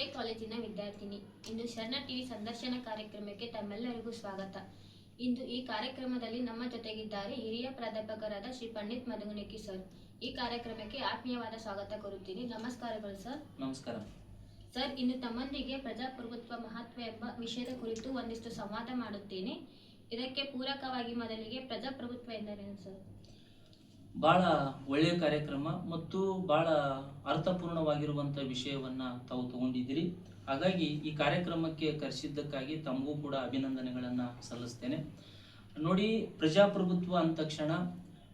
ಪೃಥ್ವಿಕಾ ಕಾಲೇಜಿನ ವಿದ್ಯಾರ್ಥಿನಿ. ಇಂದು ಶರಣ ಟಿವಿ ಸಂದರ್ಶನ ಕಾರ್ಯಕ್ರಮಕ್ಕೆ ತಮ್ಮೆಲ್ಲರಿಗೂ ಸ್ವಾಗತ. ಇಂದು ಈ ಕಾರ್ಯಕ್ರಮದಲ್ಲಿ ನಮ್ಮ ಜೊತೆಗಿದ್ದಾರೆ ಹಿರಿಯ ಪ್ರಾಧ್ಯಾಪಕರಾದ ಶ್ರೀ ಪಂಡಿತ್ ಮಧುಗುಣಿಕಿ ಸರ್. ಈ ಕಾರ್ಯಕ್ರಮಕ್ಕೆ ಆತ್ಮೀಯವಾದ ಸ್ವಾಗತ ಕೋರುತ್ತೀನಿ. ನಮಸ್ಕಾರಗಳು ಸರ್. ನಮಸ್ಕಾರ. ಸರ್ ಇಂದು ತಮ್ಮೊಂದಿಗೆ ಪ್ರಜಾಪ್ರಭುತ್ವ ಮಹತ್ವ ಎಂಬ ವಿಷಯದ ಕುರಿತು ಒಂದಿಷ್ಟು ಸಂವಾದ ಮಾಡುತ್ತೇನೆ. ಇದಕ್ಕೆ ಪೂರಕವಾಗಿ ಮೊದಲಿಗೆ ಪ್ರಜಾಪ್ರಭುತ್ವ ಎಂದರೇನು ಸರ್? ಬಹಳ ಒಳ್ಳೆಯ ಕಾರ್ಯಕ್ರಮ ಮತ್ತು ಭಾಳ ಅರ್ಥಪೂರ್ಣವಾಗಿರುವಂಥ ವಿಷಯವನ್ನು ತಾವು ತಗೊಂಡಿದ್ದೀರಿ. ಹಾಗಾಗಿ ಈ ಕಾರ್ಯಕ್ರಮಕ್ಕೆ ಕರೆಸಿದ್ದಕ್ಕಾಗಿ ತಮಗೂ ಕೂಡ ಅಭಿನಂದನೆಗಳನ್ನು ಸಲ್ಲಿಸ್ತೇನೆ. ನೋಡಿ, ಪ್ರಜಾಪ್ರಭುತ್ವ ಅಂದ ತಕ್ಷಣ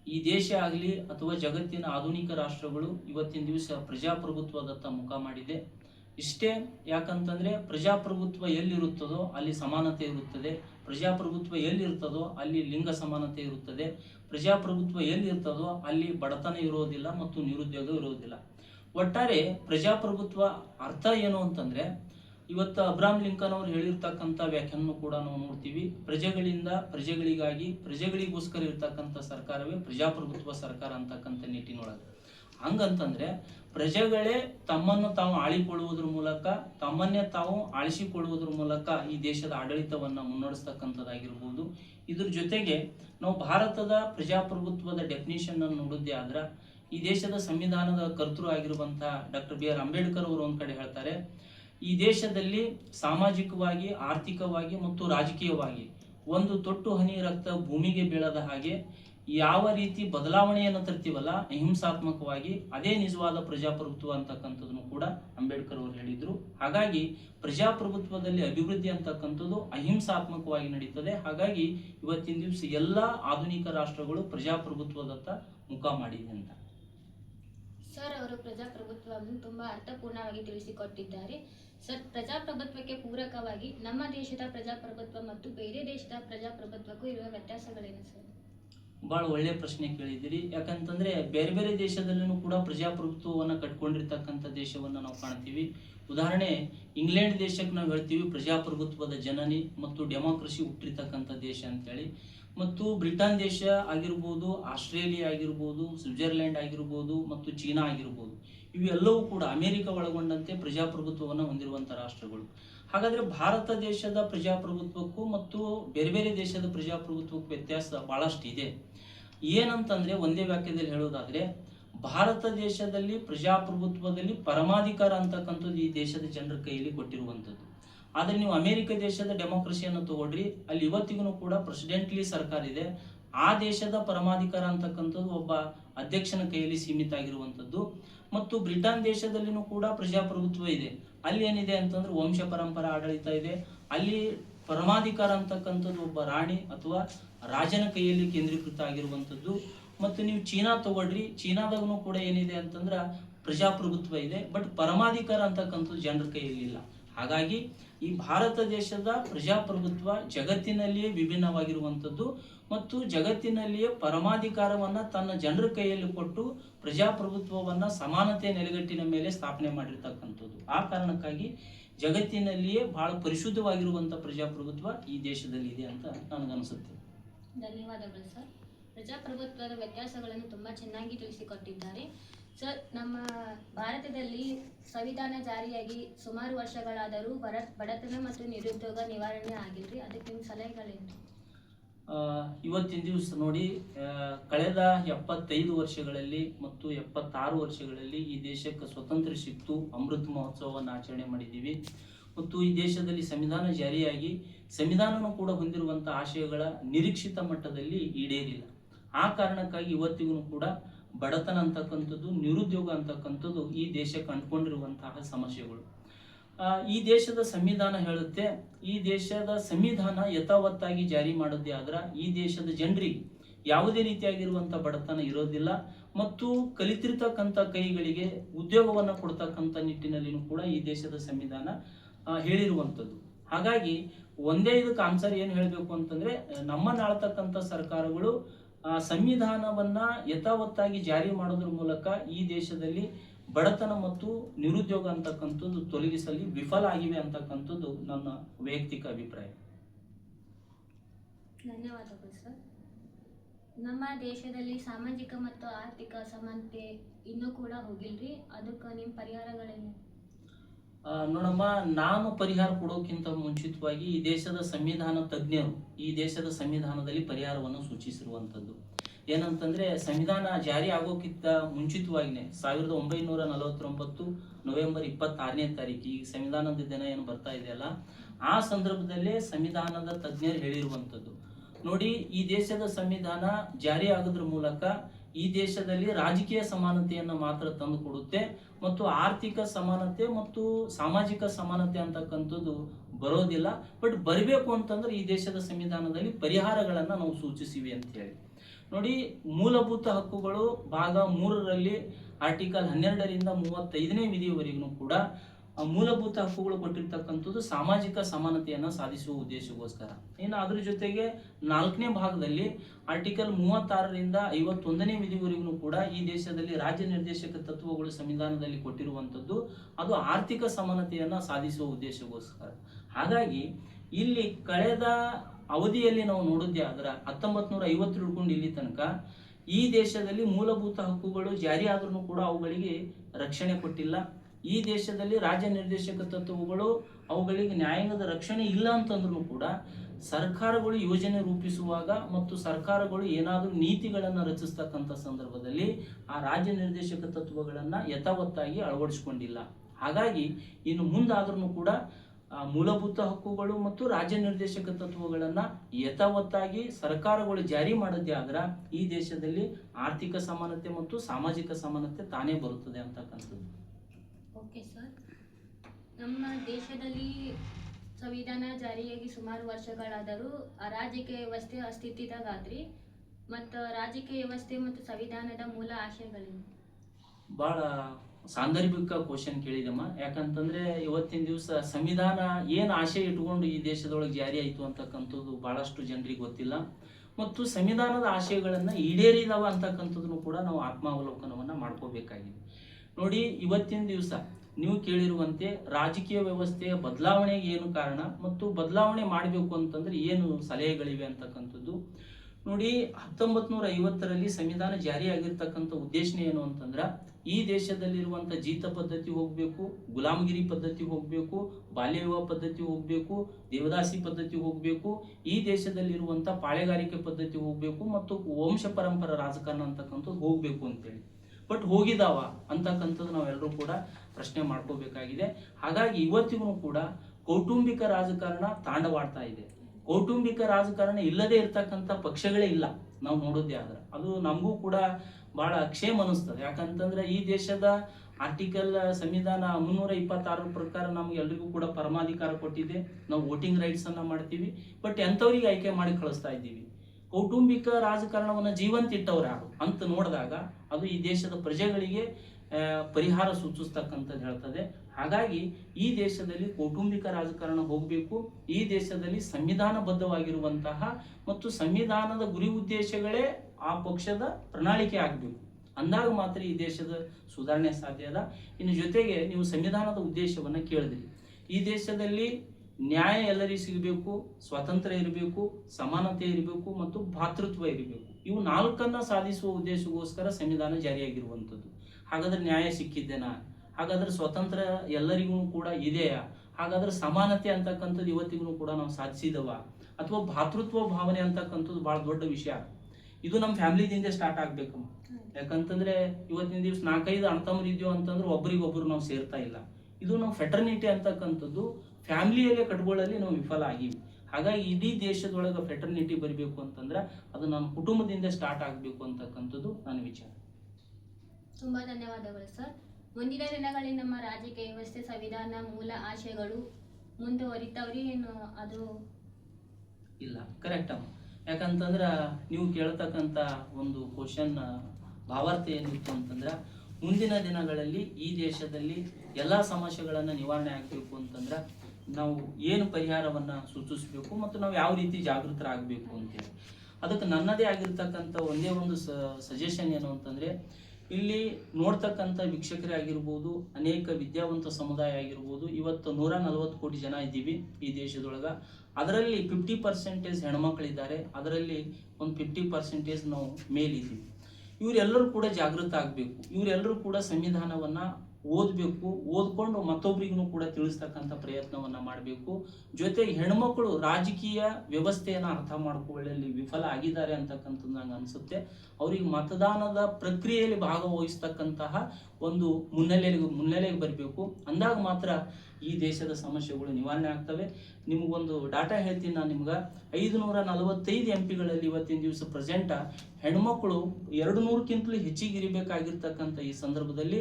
ಈ ದೇಶ ಆಗಲಿ ಅಥವಾ ಜಗತ್ತಿನ ಆಧುನಿಕ ರಾಷ್ಟ್ರಗಳು ಇವತ್ತಿನ ದಿವಸ ಪ್ರಜಾಪ್ರಭುತ್ವದತ್ತ ಮುಖ ಮಾಡಿದೆ. ಇಷ್ಟೇ ಯಾಕಂತಂದ್ರೆ ಪ್ರಜಾಪ್ರಭುತ್ವ ಎಲ್ಲಿರುತ್ತದೋ ಅಲ್ಲಿ ಸಮಾನತೆ ಇರುತ್ತದೆ. ಪ್ರಜಾಪ್ರಭುತ್ವ ಎಲ್ಲಿರ್ತದೋ ಅಲ್ಲಿ ಲಿಂಗ ಸಮಾನತೆ ಇರುತ್ತದೆ. ಪ್ರಜಾಪ್ರಭುತ್ವ ಎಲ್ಲಿರ್ತದೋ ಅಲ್ಲಿ ಬಡತನ ಇರೋದಿಲ್ಲ ಮತ್ತು ನಿರುದ್ಯೋಗ ಇರೋದಿಲ್ಲ. ಒಟ್ಟಾರೆ ಪ್ರಜಾಪ್ರಭುತ್ವ ಅರ್ಥ ಏನು ಅಂತಂದ್ರೆ, ಇವತ್ತು ಅಬ್ರಾಮ್ ಲಿಂಕನ್ ಅವರು ಹೇಳಿರ್ತಕ್ಕಂಥ ವ್ಯಾಖ್ಯಾನ ಕೂಡ ನಾವು ನೋಡ್ತೀವಿ. ಪ್ರಜೆಗಳಿಂದ ಪ್ರಜೆಗಳಿಗಾಗಿ ಪ್ರಜೆಗಳಿಗೋಸ್ಕರ ಇರ್ತಕ್ಕಂಥ ಸರ್ಕಾರವೇ ಪ್ರಜಾಪ್ರಭುತ್ವ ಸರ್ಕಾರ ಅಂತಕ್ಕಂಥ ನಿಟ್ಟಿನೊಳಗೆ. ಹಂಗಂತಂದ್ರೆ ಪ್ರಜೆಗಳೇ ತಮ್ಮನ್ನು ತಾವು ಆಳಿಕೊಳ್ಳುವುದ್ರ ಮೂಲಕ, ತಮ್ಮನ್ನೇ ತಾವು ಆಳಿಸಿಕೊಳ್ಳುವುದ್ರ ಮೂಲಕ ಈ ದೇಶದ ಆಡಳಿತವನ್ನ ಮುನ್ನಡೆಸ್ತಕ್ಕಂಥದ್ದಾಗಿರ್ಬೋದು. ಇದ್ರ ಜೊತೆಗೆ ನಾವು ಭಾರತದ ಪ್ರಜಾಪ್ರಭುತ್ವದ ಡೆಫಿನೇಷನ್ ಅನ್ನು ನೋಡಿದ್ದೆ ಆದ್ರ, ಈ ದೇಶದ ಸಂವಿಧಾನದ ಕರ್ತೃ ಆಗಿರುವಂತಹ ಡಾಕ್ಟರ್ ಬಿ ಆರ್ ಅಂಬೇಡ್ಕರ್ ಅವರು ಒಂದ್ ಕಡೆ ಹೇಳ್ತಾರೆ, ಈ ದೇಶದಲ್ಲಿ ಸಾಮಾಜಿಕವಾಗಿ, ಆರ್ಥಿಕವಾಗಿ ಮತ್ತು ರಾಜಕೀಯವಾಗಿ ಒಂದು ತೊಟ್ಟು ಹನಿ ರಕ್ತ ಭೂಮಿಗೆ ಬೀಳದ ಹಾಗೆ ಯಾವ ರೀತಿ ಬದಲಾವಣೆಯನ್ನು ತರ್ತೀವಲ್ಲ, ಅಹಿಂಸಾತ್ಮಕವಾಗಿ ಅದೇ ನಿಜವಾದ ಪ್ರಜಾಪ್ರಭುತ್ವ ಅಂತಕ್ಕಂಥದ್ದನ್ನು ಕೂಡ ಅಂಬೇಡ್ಕರ್ ಅವರು ಹೇಳಿದ್ರು. ಹಾಗಾಗಿ ಪ್ರಜಾಪ್ರಭುತ್ವದಲ್ಲಿ ಅಭಿವೃದ್ಧಿ ಅಂತಕ್ಕಂಥದ್ದು ಅಹಿಂಸಾತ್ಮಕವಾಗಿ ನಡೀತದೆ. ಹಾಗಾಗಿ ಇವತ್ತಿನ ದಿವಸ ಎಲ್ಲ ಆಧುನಿಕ ರಾಷ್ಟ್ರಗಳು ಪ್ರಜಾಪ್ರಭುತ್ವದತ್ತ ಮುಖ ಮಾಡಿದೆ ಅಂತ. ಸರ್, ಅವರು ಪ್ರಜಾಪ್ರಭುತ್ವವನ್ನು ತುಂಬಾ ಅರ್ಥಪೂರ್ಣವಾಗಿ ತಿಳಿಸಿಕೊಟ್ಟಿದ್ದಾರೆ. ಸರ್, ಪ್ರಜಾಪ್ರಭುತ್ವಕ್ಕೆ ಪೂರಕವಾಗಿ ನಮ್ಮ ದೇಶದ ಪ್ರಜಾಪ್ರಭುತ್ವ ಮತ್ತು ಬೇರೆ ದೇಶದ ಪ್ರಜಾಪ್ರಭುತ್ವಕ್ಕೂ ಇರುವ ವ್ಯತ್ಯಾಸಗಳೇನು ಸರ್? ಬಹಳ ಒಳ್ಳೆ ಪ್ರಶ್ನೆ ಕೇಳಿದ್ದೀರಿ. ಯಾಕಂತಂದ್ರೆ ಬೇರೆ ಬೇರೆ ದೇಶದಲ್ಲೂ ಕೂಡ ಪ್ರಜಾಪ್ರಭುತ್ವವನ್ನು ಕಟ್ಕೊಂಡಿರ್ತಕ್ಕಂಥ ದೇಶವನ್ನು ನಾವು ಕಾಣ್ತೀವಿ. ಉದಾಹರಣೆ, ಇಂಗ್ಲೆಂಡ್ ದೇಶಕ್ಕೆ ನಾವು ಹೇಳ್ತೀವಿ ಪ್ರಜಾಪ್ರಭುತ್ವದ ಜನನಿ ಮತ್ತು ಡೆಮಾಕ್ರಸಿ ಹುಟ್ಟಿರ್ತಕ್ಕಂಥ ದೇಶ ಅಂತೇಳಿ. ಮತ್ತು ಬ್ರಿಟನ್ ದೇಶ ಆಗಿರ್ಬೋದು, ಆಸ್ಟ್ರೇಲಿಯಾ ಆಗಿರ್ಬೋದು, ಸ್ವಿಟ್ಜರ್ಲೆಂಡ್ ಆಗಿರ್ಬೋದು ಮತ್ತು ಚೀನಾ ಆಗಿರ್ಬೋದು. ಇವೆಲ್ಲವೂ ಕೂಡ ಅಮೆರಿಕ ಒಳಗೊಂಡಂತೆ ಪ್ರಜಾಪ್ರಭುತ್ವವನ್ನು ಹೊಂದಿರುವಂಥ ರಾಷ್ಟ್ರಗಳು. ಹಾಗಾದ್ರೆ ಭಾರತ ದೇಶದ ಪ್ರಜಾಪ್ರಭುತ್ವಕ್ಕೂ ಮತ್ತು ಬೇರೆ ಬೇರೆ ದೇಶದ ಪ್ರಜಾಪ್ರಭುತ್ವಕ್ಕೂ ವ್ಯತ್ಯಾಸ ಬಹಳಷ್ಟು ಇದೆ ಏನಂತಂದ್ರೆ ಒಂದೇ ವಾಕ್ಯದಲ್ಲಿ ಹೇಳೋದಾದ್ರೆ ಭಾರತ ದೇಶದಲ್ಲಿ ಪ್ರಜಾಪ್ರಭುತ್ವದಲ್ಲಿ ಪರಮಾಧಿಕಾರ ಅಂತಕ್ಕಂಥದ್ದು ಈ ದೇಶದ ಜನರ ಕೈಯಲ್ಲಿ ಕೊಟ್ಟಿರುವಂಥದ್ದು. ಆದರೆ ನೀವು ಅಮೆರಿಕ ದೇಶದ ಡೆಮೋಕ್ರಸಿಯನ್ನು ತಗೊಳ್ರಿ, ಅಲ್ಲಿ ಇವತ್ತಿಗೂ ಕೂಡ ಪ್ರೆಸಿಡೆಂಟ್ಲಿ ಸರ್ಕಾರ ಇದೆ. ಆ ದೇಶದ ಪರಮಾಧಿಕಾರ ಅಂತಕ್ಕಂಥದ್ದು ಒಬ್ಬ ಅಧ್ಯಕ್ಷನ ಕೈಯಲ್ಲಿ ಸೀಮಿತ ಆಗಿರುವಂಥದ್ದು. ಮತ್ತು ಬ್ರಿಟನ್ ದೇಶದಲ್ಲಿನೂ ಕೂಡ ಪ್ರಜಾಪ್ರಭುತ್ವ ಇದೆ. ಅಲ್ಲಿ ಏನಿದೆ ಅಂತಂದ್ರೆ ವಂಶ ಪರಂಪರಾ ಆಡಳಿತ ಇದೆ. ಅಲ್ಲಿ ಪರಮಾಧಿಕಾರ ಅಂತಕ್ಕಂಥದ್ದು ಒಬ್ಬ ರಾಣಿ ಅಥವಾ ರಾಜನ ಕೈಯಲ್ಲಿ ಕೇಂದ್ರೀಕೃತ ಆಗಿರುವಂಥದ್ದು. ಮತ್ತು ನೀವು ಚೀನಾ ತಗೊಳ್ರಿ ಚೀನಾದಾಗೂ ಕೂಡ ಏನಿದೆ ಅಂತಂದ್ರೆ ಪ್ರಜಾಪ್ರಭುತ್ವ ಇದೆ. ಬಟ್ ಪರಮಾಧಿಕಾರ ಅಂತಕ್ಕಂಥದ್ದು ಜನರ ಕೈಯಲ್ಲಿ ಇಲ್ಲ ಹಾಗಾಗಿ ಈ ಭಾರತ ದೇಶದ ಪ್ರಜಾಪ್ರಭುತ್ವ ಜಗತ್ತಿನಲ್ಲಿಯೇ ವಿಭಿನ್ನವಾಗಿರುವಂಥದ್ದು ಮತ್ತು ಜಗತ್ತಿನಲ್ಲಿಯೇ ಪರಮಾಧಿಕಾರವನ್ನ ತನ್ನ ಜನರ ಕೈಯಲ್ಲಿ ಕೊಟ್ಟು ಪ್ರಜಾಪ್ರಭುತ್ವವನ್ನ ಸಮಾನತೆ ನೆಲೆಗಟ್ಟಿನ ಮೇಲೆ ಸ್ಥಾಪನೆ ಮಾಡಿರ್ತಕ್ಕಂಥದ್ದು. ಆ ಕಾರಣಕ್ಕಾಗಿ ಜಗತ್ತಿನಲ್ಲಿಯೇ ಬಹಳ ಪರಿಶುದ್ಧವಾಗಿರುವಂತ ಪ್ರಜಾಪ್ರಭುತ್ವ ಈ ದೇಶದಲ್ಲಿ ಇದೆ ಅಂತ ನನಗನ್ಸುತ್ತೆ. ಧನ್ಯವಾದಗಳು ಸರ್. ಪ್ರಜಾಪ್ರಭುತ್ವದ ವ್ಯತ್ಯಾಸಗಳನ್ನು ತುಂಬಾ ಚೆನ್ನಾಗಿ ತಿಳಿಸಿಕೊಟ್ಟಿದ್ದಾರೆ. ಸರ್ ನಮ್ಮ ಭಾರತದಲ್ಲಿ ಸಂವಿಧಾನ ಜಾರಿಯಾಗಿ ಸುಮಾರು ವರ್ಷಗಳಾದರೂ ಬರ, ಬಡತನ ಮತ್ತು ನಿರುದ್ಯೋಗ ನಿವಾರಣೆ ಆಗಿಲ್ರಿ? ಅದಕ್ಕೆ ನಿಮ್ಮ ಸಲಹೆಗಳೇನು ಇವತ್ತಿನ ದಿವಸ ನೋಡಿ ಕಳೆದ ಎಪ್ಪತ್ತೈದು ವರ್ಷಗಳಲ್ಲಿ ಮತ್ತು ಎಪ್ಪತ್ತಾರು ವರ್ಷಗಳಲ್ಲಿ ಈ ದೇಶಕ್ಕೆ ಸ್ವತಂತ್ರ ಸಿಕ್ತು. ಅಮೃತ ಮಹೋತ್ಸವವನ್ನು ಆಚರಣೆ ಮಾಡಿದ್ದೀವಿ. ಮತ್ತು ಈ ದೇಶದಲ್ಲಿ ಸಂವಿಧಾನ ಜಾರಿಯಾಗಿ ಸಂವಿಧಾನನೂ ಕೂಡ ಹೊಂದಿರುವಂಥ ಆಶಯಗಳ ನಿರೀಕ್ಷಿತ ಮಟ್ಟದಲ್ಲಿ ಈಡೇರಿಲ್ಲ. ಆ ಕಾರಣಕ್ಕಾಗಿ ಇವತ್ತಿಗೂ ಕೂಡ ಬಡತನ ಅಂತಕ್ಕಂಥದ್ದು, ನಿರುದ್ಯೋಗ ಅಂತಕ್ಕಂಥದ್ದು ಈ ದೇಶಕ್ಕೆ ಅಂಟ್ಕೊಂಡಿರುವಂತಹ ಸಮಸ್ಯೆಗಳು. ಈ ದೇಶದ ಸಂವಿಧಾನ ಹೇಳುತ್ತೆ, ಈ ದೇಶದ ಸಂವಿಧಾನ ಯಥಾವತ್ತಾಗಿ ಜಾರಿ ಮಾಡದೇ ಆದ್ರೆ ಈ ದೇಶದ ಜನರಿಗೆ ಯಾವುದೇ ರೀತಿಯಾಗಿರುವಂಥ ಬಡತನ ಇರೋದಿಲ್ಲ ಮತ್ತು ಕಲಿತಿರ್ತಕ್ಕಂಥ ಕೈಗಳಿಗೆ ಉದ್ಯೋಗವನ್ನು ಕೊಡ್ತಕ್ಕಂಥ ನಿಟ್ಟಿನಲ್ಲಿನೂ ಕೂಡ ಈ ದೇಶದ ಸಂವಿಧಾನ ಹೇಳಿರುವಂಥದ್ದು. ಹಾಗಾಗಿ ಒಂದೇ ಇದಕ್ಕೆ ಆನ್ಸರ್ ಏನು ಹೇಳಬೇಕು ಅಂತಂದ್ರೆ ನಮ್ಮನ್ನ ಆಳ್ತಕ್ಕಂಥ ಸರ್ಕಾರಗಳು ಸಂವಿಧಾನವನ್ನ ಯಥಾವತ್ತಾಗಿ ಜಾರಿ ಮಾಡೋದ್ರ ಮೂಲಕ ಈ ದೇಶದಲ್ಲಿ ಬಡತನ ಮತ್ತು ನಿರುದ್ಯೋಗ ಅಂತಕ್ಕಂಥದ್ದು ತೊಲಗಿಸಲಿ, ವಿಫಲ ಆಗಿವೆ ಅಂತಕ್ಕಂಥದ್ದು ನನ್ನ ವೈಯಕ್ತಿಕ ಅಭಿಪ್ರಾಯ. ಧನ್ಯವಾದಗಳು ಸರ್. ನಮ್ಮ ದೇಶದಲ್ಲಿ ಸಾಮಾಜಿಕ ಮತ್ತು ಆರ್ಥಿಕ ಅಸಮಾನತೆ ಇನ್ನೂ ಕೂಡ ಹೋಗಿಲ್ರಿ. ಅದಕ್ಕೆ ನಿಮ್ಮ ಪರಿಹಾರಗಳೇನು? ನೋಡಮ್ಮ, ನಾನು ಪರಿಹಾರ ಕೊಡೋಕ್ಕಿಂತ ಮುಂಚಿತವಾಗಿ ಈ ದೇಶದ ಸಂವಿಧಾನ ತಜ್ಞರು ಈ ದೇಶದ ಸಂವಿಧಾನದಲ್ಲಿ ಪರಿಹಾರವನ್ನು ಸೂಚಿಸಿರುವಂಥದ್ದು. ಏನಂತಂದ್ರೆ, ಸಂವಿಧಾನ ಜಾರಿ ಆಗೋಕ್ಕಿಂತ ಮುಂಚಿತವಾಗಿನೇ ಸಾವಿರದ ಒಂಬೈನೂರ ನಲವತ್ತೊಂಬತ್ತು ನವೆಂಬರ್ ಇಪ್ಪತ್ತಾರನೇ ತಾರೀಕು ಈ ಸಂವಿಧಾನದ ದಿನ ಏನು ಬರ್ತಾ ಇದೆಯಲ್ಲ ಆ ಸಂದರ್ಭದಲ್ಲೇ ಸಂವಿಧಾನದ ತಜ್ಞರು ಹೇಳಿರುವಂಥದ್ದು. ನೋಡಿ, ಈ ದೇಶದ ಸಂವಿಧಾನ ಜಾರಿ ಆಗೋದ್ರ ಮೂಲಕ ಈ ದೇಶದಲ್ಲಿ ರಾಜಕೀಯ ಸಮಾನತೆಯನ್ನು ಮಾತ್ರ ತಂದು ಕೊಡುತ್ತೆ ಮತ್ತು ಆರ್ಥಿಕ ಸಮಾನತೆ ಮತ್ತು ಸಾಮಾಜಿಕ ಸಮಾನತೆ ಅಂತಕ್ಕಂಥದ್ದು ಬರೋದಿಲ್ಲ. ಬಟ್ ಬರಬೇಕು ಅಂತಂದ್ರೆ ಈ ದೇಶದ ಸಂವಿಧಾನದಲ್ಲಿ ಪರಿಹಾರಗಳನ್ನ ನಾವು ಸೂಚಿಸಿವಿ ಅಂತ ಹೇಳಿ. ನೋಡಿ, ಮೂಲಭೂತ ಹಕ್ಕುಗಳು ಭಾಗ ಮೂರರಲ್ಲಿ ಆರ್ಟಿಕಲ್ ಹನ್ನೆರಡರಿಂದ ಮೂವತ್ತೈದನೇ ವಿಧಿಯವರೆಗೂ ಕೂಡ ಮೂಲಭೂತ ಹಕ್ಕುಗಳು ಕೊಟ್ಟಿರ್ತಕ್ಕಂಥದ್ದು ಸಾಮಾಜಿಕ ಸಮಾನತೆಯನ್ನು ಸಾಧಿಸುವ ಉದ್ದೇಶಕ್ಕೋಸ್ಕರ. ಇನ್ನು ಅದ್ರ ಜೊತೆಗೆ ನಾಲ್ಕನೇ ಭಾಗದಲ್ಲಿ ಆರ್ಟಿಕಲ್ ಮೂವತ್ತಾರರಿಂದ ಐವತ್ತೊಂದನೇ ವಿಧಿವರೆಗೂ ಕೂಡ ಈ ದೇಶದಲ್ಲಿ ರಾಜ್ಯ ನಿರ್ದೇಶಕ ತತ್ವಗಳು ಸಂವಿಧಾನದಲ್ಲಿ ಕೊಟ್ಟಿರುವಂಥದ್ದು ಅದು ಆರ್ಥಿಕ ಸಮಾನತೆಯನ್ನು ಸಾಧಿಸುವ ಉದ್ದೇಶಕ್ಕೋಸ್ಕರ. ಹಾಗಾಗಿ ಇಲ್ಲಿ ಕಳೆದ ಅವಧಿಯಲ್ಲಿ ನಾವು ನೋಡಿದ್ದೆ ಆದ್ರೆ ಹತ್ತೊಂಬತ್ತು ನೂರ ಐವತ್ತು ಇಲ್ಲಿ ತನಕ ಈ ದೇಶದಲ್ಲಿ ಮೂಲಭೂತ ಹಕ್ಕುಗಳು ಜಾರಿ ಆದ್ರೂ ಕೂಡ ಅವುಗಳಿಗೆ ರಕ್ಷಣೆ ಕೊಟ್ಟಿಲ್ಲ. ಈ ದೇಶದಲ್ಲಿ ರಾಜ್ಯ ನಿರ್ದೇಶಕ ತತ್ವಗಳು ಅವುಗಳಿಗೆ ನ್ಯಾಯಾಂಗದ ರಕ್ಷಣೆ ಇಲ್ಲ ಅಂತಂದ್ರೂ ಕೂಡ ಸರ್ಕಾರಗಳು ಯೋಜನೆ ರೂಪಿಸುವಾಗ ಮತ್ತು ಸರ್ಕಾರಗಳು ಏನಾದರೂ ನೀತಿಗಳನ್ನು ರಚಿಸ್ತಕ್ಕಂಥ ಸಂದರ್ಭದಲ್ಲಿ ಆ ರಾಜ್ಯ ನಿರ್ದೇಶಕ ತತ್ವಗಳನ್ನು ಯಥಾವತ್ತಾಗಿ ಅಳವಡಿಸಿಕೊಂಡಿಲ್ಲ. ಹಾಗಾಗಿ ಇನ್ನು ಮುಂದಾದ್ರೂ ಕೂಡ ಮೂಲಭೂತ ಹಕ್ಕುಗಳು ಮತ್ತು ರಾಜ್ಯ ನಿರ್ದೇಶಕ ತತ್ವಗಳನ್ನು ಯಥಾವತ್ತಾಗಿ ಸರ್ಕಾರಗಳು ಜಾರಿ ಮಾಡದೇ ಆದ್ರೆ ಈ ದೇಶದಲ್ಲಿ ಆರ್ಥಿಕ ಸಮಾನತೆ ಮತ್ತು ಸಾಮಾಜಿಕ ಸಮಾನತೆ ತಾನೇ ಬರುತ್ತದೆ ಅಂತಕ್ಕಂಥದ್ದು. ಓಕೆ ಸರ್ ನಮ್ಮ ದೇಶದಲ್ಲಿ ಸಂವಿಧಾನ ಜಾರಿಯಾಗಿ ಸುಮಾರು ವರ್ಷಗಳಾದರೂ ರಾಜಕೀಯ ವ್ಯವಸ್ಥೆ ಅಸ್ತಿತ್ವದಾಗಾದ್ರಿ ಮತ್ತು ರಾಜಕೀಯ ವ್ಯವಸ್ಥೆ ಮತ್ತು ಸಂವಿಧಾನದ ಮೂಲ ಆಶಯಗಳೇನು? ಬಹಳ ಸಾಂದರ್ಭಿಕ ಕ್ವಶನ್ ಕೇಳಿದಮ್ಮ. ಯಾಕಂತಂದ್ರೆ ಇವತ್ತಿನ ದಿವಸ ಸಂವಿಧಾನ ಏನು ಆಶೆ ಇಟ್ಕೊಂಡು ಈ ದೇಶದೊಳಗೆ ಜಾರಿ ಆಯ್ತು ಅಂತಕ್ಕಂಥದ್ದು ಬಹಳಷ್ಟು ಜನರಿಗೆ ಗೊತ್ತಿಲ್ಲ. ಮತ್ತು ಸಂವಿಧಾನದ ಆಶಯಗಳನ್ನು ಈಡೇರಿದವ ಅಂತಕ್ಕಂಥದ್ದನ್ನು ಕೂಡ ನಾವು ಆತ್ಮಾವಲೋಕನವನ್ನು ಮಾಡ್ಕೋಬೇಕಾಗಿದೆ. ನೋಡಿ, ಇವತ್ತಿನ ದಿವಸ ನೀವು ಕೇಳಿರುವಂತೆ ರಾಜಕೀಯ ವ್ಯವಸ್ಥೆಯ ಬದಲಾವಣೆಗೆ ಏನು ಕಾರಣ ಮತ್ತು ಬದಲಾವಣೆ ಮಾಡಬೇಕು ಅಂತಂದ್ರೆ ಏನು ಸಲಹೆಗಳಿವೆ ಅಂತಕ್ಕಂಥದ್ದು. ನೋಡಿ ಹತ್ತೊಂಬತ್ ನೂರ ಐವತ್ತರಲ್ಲಿ ಸಂವಿಧಾನ ಜಾರಿಯಾಗಿರ್ತಕ್ಕಂಥ ಉದ್ದೇಶನೇ ಏನು ಅಂತಂದ್ರೆ ಈ ದೇಶದಲ್ಲಿರುವಂಥ ಜೀತ ಪದ್ಧತಿ ಹೋಗಬೇಕು, ಗುಲಾಮಗಿರಿ ಪದ್ಧತಿ ಹೋಗಬೇಕು ಬಾಲ್ಯ ವಿವಾಹ ಪದ್ಧತಿ ಹೋಗಬೇಕು, ದೇವದಾಸಿ ಪದ್ಧತಿ ಹೋಗಬೇಕು, ಈ ದೇಶದಲ್ಲಿರುವಂಥ ಪಾಳೆಗಾರಿಕೆ ಪದ್ಧತಿ ಹೋಗಬೇಕು ಮತ್ತು ವಂಶ ಪರಂಪರ ರಾಜಕಾರಣ ಅಂತಕ್ಕಂಥದ್ದು ಹೋಗಬೇಕು ಅಂತೇಳಿ. ಬಟ್ ಹೋಗಿದಾವ ಅಂತಕ್ಕಂಥದ್ದು ನಾವೆಲ್ಲರೂ ಕೂಡ ಪ್ರಶ್ನೆ ಮಾಡ್ಕೋಬೇಕಾಗಿದೆ. ಹಾಗಾಗಿ ಇವತ್ತಿಗೂ ಕೂಡ ಕೌಟುಂಬಿಕ ರಾಜಕಾರಣ ತಾಂಡವಾಡ್ತಾ ಇದೆ. ಕೌಟುಂಬಿಕ ರಾಜಕಾರಣ ಇಲ್ಲದೆ ಇರತಕ್ಕಂಥ ಪಕ್ಷಗಳೇ ಇಲ್ಲ. ನಾವು ನೋಡೋದೇ ಆದ್ರೆ. ಅದು ನಮಗೂ ಕೂಡ ಬಹಳ ಅಕ್ಷೇಮ ಅನಿಸ್ತದೆ. ಯಾಕಂತಂದ್ರೆ ಈ ದೇಶದ ಆರ್ಟಿಕಲ್ ಸಂವಿಧಾನ ಮುನ್ನೂರ ಇಪ್ಪತ್ತಾರರ ಪ್ರಕಾರ ನಮ್ಗೆ ಎಲ್ರಿಗೂ ಕೂಡ ಪರಮಾಧಿಕಾರ ಕೊಟ್ಟಿದೆ. ನಾವು ವೋಟಿಂಗ್ ರೈಟ್ಸ್ ಅನ್ನ ಮಾಡ್ತೀವಿ. ಬಟ್ ಎಂಥವ್ರಿಗೆ ಆಯ್ಕೆ ಮಾಡಿ ಕಳಿಸ್ತಾ ಇದ್ದೀವಿ. ಕೌಟುಂಬಿಕ ರಾಜಕಾರಣವನ್ನು ಜೀವಂತ ಇಟ್ಟವ್ರು ಯಾರು ಅಂತ ನೋಡಿದಾಗ ಅದು ಈ ದೇಶದ ಪ್ರಜೆಗಳಿಗೆ ಪರಿಹಾರ ಸೂಚಿಸ್ತಕ್ಕಂಥದ್ದು ಹೇಳ್ತದೆ. ಹಾಗಾಗಿ ಈ ದೇಶದಲ್ಲಿ ಕೌಟುಂಬಿಕ ರಾಜಕಾರಣ ಹೋಗಬೇಕು, ಈ ದೇಶದಲ್ಲಿ ಸಂವಿಧಾನಬದ್ಧವಾಗಿರುವಂತಹ ಮತ್ತು ಸಂವಿಧಾನದ ಗುರಿ ಉದ್ದೇಶಗಳೇ ಆ ಪಕ್ಷದ ಪ್ರಣಾಳಿಕೆ ಆಗಬೇಕು. ಅಂದಾಗ ಮಾತ್ರ ಈ ದೇಶದ ಸುಧಾರಣೆ ಸಾಧ್ಯ ಅದ. ಇನ್ನು ಜೊತೆಗೆ ನೀವು ಸಂವಿಧಾನದ ಉದ್ದೇಶವನ್ನು ಕೇಳಿದ್ರಿ. ಈ ದೇಶದಲ್ಲಿ ನ್ಯಾಯ ಎಲ್ಲರಿಗೂ ಸಿಗಬೇಕು ಸ್ವಾತಂತ್ರ್ಯ ಇರಬೇಕು, ಸಮಾನತೆ ಇರಬೇಕು ಮತ್ತು ಭಾತೃತ್ವ ಇರಬೇಕು. ಇವು ನಾಲ್ಕನ್ನ ಸಾಧಿಸುವ ಉದ್ದೇಶಕ್ಕೋಸ್ಕರ ಸಂವಿಧಾನ ಜಾರಿಯಾಗಿರುವಂಥದ್ದು. ಹಾಗಾದ್ರೆ ನ್ಯಾಯ ಸಿಕ್ಕಿದ್ದೇನಾ? ಹಾಗಾದ್ರೆ ಸ್ವಾತಂತ್ರ್ಯ ಎಲ್ಲರಿಗೂ ಕೂಡ ಇದೆಯಾ? ಹಾಗಾದ್ರೆ ಸಮಾನತೆ ಅಂತಕ್ಕಂಥದ್ದು ಇವತ್ತಿಗೂ ಕೂಡ ನಾವು ಸಾಧಿಸಿದವ? ಅಥವಾ ಭಾತೃತ್ವ ಭಾವನೆ ಅಂತಕ್ಕಂಥದ್ದು ಬಹಳ ದೊಡ್ಡ ವಿಷಯ. ಇದು ನಮ್ಮ ಫ್ಯಾಮಿಲಿದಿಂದ ಸ್ಟಾರ್ಟ್ ಆಗ್ಬೇಕಮ್ಮ. ಯಾಕಂತಂದ್ರೆ ಇವತ್ತಿನ ದಿವಸ ನಾಲ್ಕೈದು ಅಣ್ತಮ್ಮರು ಇದೆಯೋ ಅಂತಂದ್ರೆ ಒಬ್ರಿಗೊಬ್ರು ನಾವು ಸೇರ್ತಾ ಇಲ್ಲ. ಇದು ನಾವು ಫೆಟರ್ನಿಟಿ ಅಂತಕ್ಕಂಥದ್ದು ಫ್ಯಾಮಿಲಿಯಲ್ಲೇ ಕಟ್ಕೊಳ್ಳಲ್ಲಿ ನಾವು ವಿಫಲ ಆಗಿವಿ. ಹಾಗಾಗಿ ಇಡೀ ದೇಶದೊಳಗೆ ಫೆಟರ್ನಿಟಿ ಬರಬೇಕು ಅಂತಂದ್ರೆ ಅದು ನಮ್ಮ ಕುಟುಂಬದಿಂದ ಸ್ಟಾರ್ಟ್ ಆಗಬೇಕು ಅಂತಕ್ಕಂಥದ್ದು ನನ್ನ ವಿಚಾರ. ತುಂಬಾ ಧನ್ಯವಾದಗಳು ಸರ್. ಮುಂದಿನ ದಿನಗಳಲ್ಲಿ ನಮ್ಮ ರಾಜಕೀಯ ವ್ಯವಸ್ಥೆ ಸಂವಿಧಾನ ಮೂಲ ಆಶಯಗಳು ಮುಂದುವರಿತಾವ್ರಿ ಏನು ಅದು? ಇಲ್ಲ ಕರೆಕ್ಟ್ ಅಮ್ಮ. ಯಾಕಂತಂದ್ರ ನೀವು ಕೇಳ್ತಕ್ಕಂಥ ಒಂದು ಕ್ವಶನ್ ಭಾವಾರ್ಥ ಏನಿತ್ತು ಅಂತಂದ್ರ ಮುಂದಿನ ದಿನಗಳಲ್ಲಿ ಈ ದೇಶದಲ್ಲಿ ಎಲ್ಲಾ ಸಮಸ್ಯೆಗಳನ್ನ ನಿವಾರಣೆ ಆಗಬೇಕು ಅಂತಂದ್ರ ನಾವು ಏನು ಪರಿಹಾರವನ್ನ ಸೂಚಿಸಬೇಕು ಮತ್ತು ನಾವು ಯಾವ ರೀತಿ ಜಾಗೃತರಾಗಬೇಕು ಅಂತೇಳಿ. ಅದಕ್ಕೆ ನನ್ನದೇ ಆಗಿರ್ತಕ್ಕಂಥ ಒಂದೇ ಒಂದು ಸಜೆಷನ್ ಏನು ಅಂತಂದ್ರೆ, ಇಲ್ಲಿ ನೋಡ್ತಕ್ಕಂಥ ವೀಕ್ಷಕರೇ ಆಗಿರ್ಬೋದು, ಅನೇಕ ವಿದ್ಯಾವಂತ ಸಮುದಾಯ ಆಗಿರ್ಬೋದು, ಇವತ್ತು ನೂರ ನಲವತ್ತು ಕೋಟಿ ಜನ ಇದ್ದೀವಿ ಈ ದೇಶದೊಳಗೆ. ಅದರಲ್ಲಿ ಫಿಫ್ಟಿ ಪರ್ಸೆಂಟೇಜ್ ಹೆಣ್ಮಕ್ಳಿದ್ದಾರೆ, ಅದರಲ್ಲಿ ಒಂದು ಫಿಫ್ಟಿ ಪರ್ಸೆಂಟೇಜ್ ನಾವು ಮೇಲಿದ್ದೀವಿ. ಇವರೆಲ್ಲರೂ ಕೂಡ ಜಾಗೃತ ಆಗಬೇಕು. ಇವರೆಲ್ಲರೂ ಕೂಡ ಸಂವಿಧಾನವನ್ನ ಓದಬೇಕು, ಓದ್ಕೊಂಡು ಮತ್ತೊಬ್ಬರಿಗೂ ಕೂಡ ತಿಳಿಸ್ತಕ್ಕಂಥ ಪ್ರಯತ್ನವನ್ನು ಮಾಡಬೇಕು. ಜೊತೆಗೆ ಹೆಣ್ಮಕ್ಳು ರಾಜಕೀಯ ವ್ಯವಸ್ಥೆಯನ್ನು ಅರ್ಥ ಮಾಡ್ಕೊಳ್ಳಲ್ಲಿ ವಿಫಲ ಆಗಿದ್ದಾರೆ ಅಂತಕ್ಕಂಥದ್ದು ನಂಗೆ ಅನಿಸುತ್ತೆ. ಅವ್ರಿಗೆ ಮತದಾನದ ಪ್ರಕ್ರಿಯೆಯಲ್ಲಿ ಭಾಗವಹಿಸ್ತಕ್ಕಂತಹ ಒಂದು ಮುನ್ನೆಲೆಗೆ ಮುನ್ನೆಲೆಗೆ ಬರಬೇಕು. ಅಂದಾಗ ಮಾತ್ರ ಈ ದೇಶದ ಸಮಸ್ಯೆಗಳು ನಿವಾರಣೆ ಆಗ್ತವೆ. ನಿಮಗೊಂದು ಡಾಟಾ ಹೇಳ್ತೀನಿ ನಾನು ನಿಮ್ಗೆ. ಐದು ನೂರ ನಲವತ್ತೈದು ಎಂ ಪಿಗಳಲ್ಲಿ ಇವತ್ತಿನ ದಿವಸ ಪ್ರೆಸೆಂಟ ಹೆಣ್ಮಕ್ಳು ಎರಡು ನೂರಕ್ಕಿಂತಲೂ ಹೆಚ್ಚಿಗೆ ಇರಬೇಕಾಗಿರ್ತಕ್ಕಂಥ ಈ ಸಂದರ್ಭದಲ್ಲಿ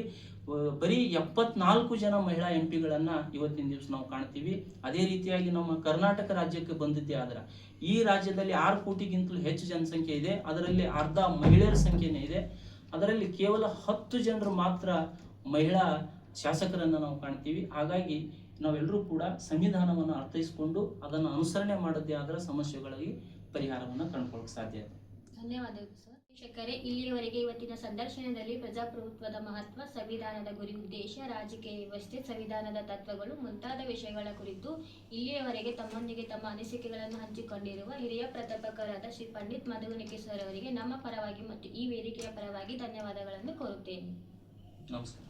ಬರೀ ಎಪ್ಪತ್ನಾಲ್ಕು ಜನ ಮಹಿಳಾ ಎಂ ಪಿಗಳನ್ನ ಇವತ್ತಿನ ದಿವಸ ನಾವು ಕಾಣ್ತೀವಿ. ಅದೇ ರೀತಿಯಾಗಿ ನಮ್ಮ ಕರ್ನಾಟಕ ರಾಜ್ಯಕ್ಕೆ ಬಂದಿದ್ದೇ ಆದ್ರೆ, ಈ ರಾಜ್ಯದಲ್ಲಿ ಆರು ಕೋಟಿಗಿಂತಲೂ ಹೆಚ್ಚು ಜನಸಂಖ್ಯೆ ಇದೆ. ಅದರಲ್ಲಿ ಅರ್ಧ ಮಹಿಳೆಯರ ಸಂಖ್ಯೆನೇ ಇದೆ. ಅದರಲ್ಲಿ ಕೇವಲ ಹತ್ತು ಜನರು ಮಾತ್ರ ಮಹಿಳಾ ಶಾಸಕರನ್ನ ನಾವು ಕಾಣ್ತೀವಿ. ಹಾಗಾಗಿ ನಾವೆಲ್ಲರೂ ಕೂಡ ಸಂವಿಧಾನವನ್ನು ಅರ್ಥೈಸಿಕೊಂಡು ಅದನ್ನು ಅನುಸರಣೆ ಮಾಡದೇ ಆದ್ರೆ ಸಮಸ್ಯೆಗಳಿಗೆ ಪರಿಹಾರವನ್ನು ಕಂಡುಕೊಳ್ಳಕ್ಕೆ ಸಾಧ್ಯ ಧನ್ಯವಾದಗಳು ವೀಕ್ಷಕರೇ ಇಲ್ಲಿಯವರೆಗೆ ಇವತ್ತಿನ ಸಂದರ್ಶನದಲ್ಲಿ ಪ್ರಜಾಪ್ರಭುತ್ವದ ಮಹತ್ವ ಸಂವಿಧಾನದ ಗುರಿ ಉದ್ದೇಶ ರಾಜಕೀಯ ವ್ಯವಸ್ಥೆ ಸಂವಿಧಾನದ ತತ್ವಗಳು ಮುಂತಾದ ವಿಷಯಗಳ ಕುರಿತು ಇಲ್ಲಿಯವರೆಗೆ ತಮ್ಮೊಂದಿಗೆ ತಮ್ಮ ಅನಿಸಿಕೆಗಳನ್ನು ಹಂಚಿಕೊಂಡಿರುವ ಹಿರಿಯ ಪ್ರಾಧ್ಯಾಪಕರಾದ ಶ್ರೀ ಪಂಡಿತ್ ಸರ್ ಅವರಿಗೆ ನಮ್ಮ ಪರವಾಗಿ ಮತ್ತು ಈ ವೇದಿಕೆಯ ಪರವಾಗಿ ಧನ್ಯವಾದಗಳನ್ನು ಕೋರುತ್ತೇನೆ. ನಮಸ್ಕಾರ.